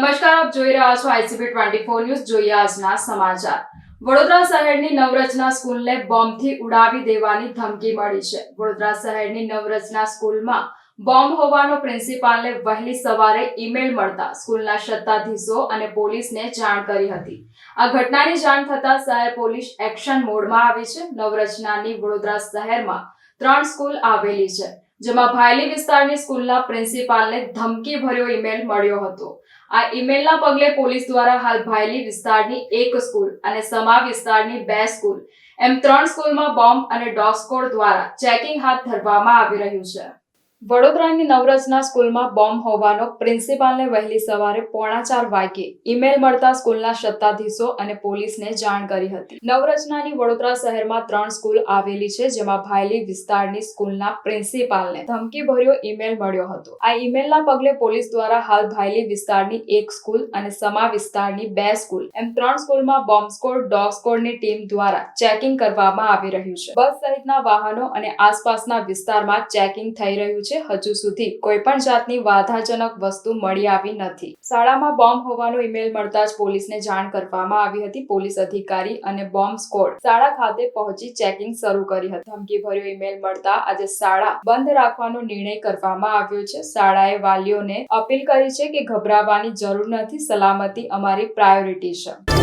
નમસ્કાર, આપ જોઈ રહ્યા છો આઈસીબી ટ્વેન્ટી ફોર ન્યૂઝ, જોઈએ આજના સમાચાર. વડોદરા શહેરની નવરચના સ્કૂલને બોમ્બથી ઉડાવી દેવાની ધમકી મળી છે. વડોદરા શહેરની નવરચના સ્કૂલમાં બોમ્બ હોવાનો પ્રિન્સિપાલને વહેલી સવારે ઈમેલ મળતા સ્કૂલના સત્તાધીશો અને પોલીસને જાણ કરી હતી. આ ઘટનાની જાણ થતા શહેર પોલીસ એક્શન મોડમાં આવી છે. નવરચનાની વડોદરા શહેરમાં ત્રણ સ્કૂલ આવેલી છે. જેમાં ભાયલી વિસ્તારની સ્કૂલના પ્રિન્સિપાલને ધમકી ભર્યો ઈમેલ મળ્યો હતો. આ ઈમેલના પગલે પોલીસ દ્વારા હાલ ભાયલી વિસ્તારની એક સ્કૂલ અને સમા વિસ્તારની બે સ્કૂલ, એમ ત્રણ સ્કૂલમાં બોમ્બ અને ડોગ સ્કોડ દ્વારા ચેકિંગ હાથ ધરવામાં આવી રહ્યું છે. વડોદરાની નવરચના સ્કૂલમાં બોમ્બ હોવાનો પ્રિન્સિપાલને વહેલી સવારે પોણા ચાર વાગે ઈમેલ મળતા સ્કૂલના સત્તાધીશો અને પોલીસને જાણ કરી હતી. નવરચનાની વડોદરા શહેરમાં ત્રણ સ્કૂલ આવેલી છે, જેમાં ભાયલી વિસ્તારની સ્કૂલના પ્રિન્સિપાલને ધમકી ભર્યો ઈમેલ મળ્યો હતો. આ ઈમેલના પગલે પોલીસ દ્વારા હાલ ભાયલી વિસ્તારની એક સ્કૂલ અને સમા વિસ્તારની બે સ્કૂલ, એમ ત્રણ સ્કૂલમાં બોમ્બ સ્કોડ, ડોગ સ્કોડની ટીમ દ્વારા ચેકિંગ કરવામાં આવી રહ્યું છે. બસ સહિતના વાહનો અને આસપાસના વિસ્તારમાં ચેકિંગ થઈ રહ્યું છે. હજુ સુધી કોઈ પણ જાતની વાધાજનક વસ્તુ મળી આવી નથી. શાળામાં બોમ્બ હોવાનો ઈમેલ મળતા જ પોલીસને જાણ કરવામાં આવી હતી પોલીસ અધિકારી અને બોમ્બ સ્કોડ. શાળા ખાતે પહોંચી ચેકિંગ શરૂ કરી હતી. ધમકી ભર્યો ઈમેલ મળતા આજે શાળા બંધ રાખવાનો નિર્ણય કરવામાં આવ્યો છે. શાળાએ વાલીઓને અપીલ કરી છે કે ગભરાવાની જરૂર નથી, સલામતી અમારી પ્રાયોરિટી છે.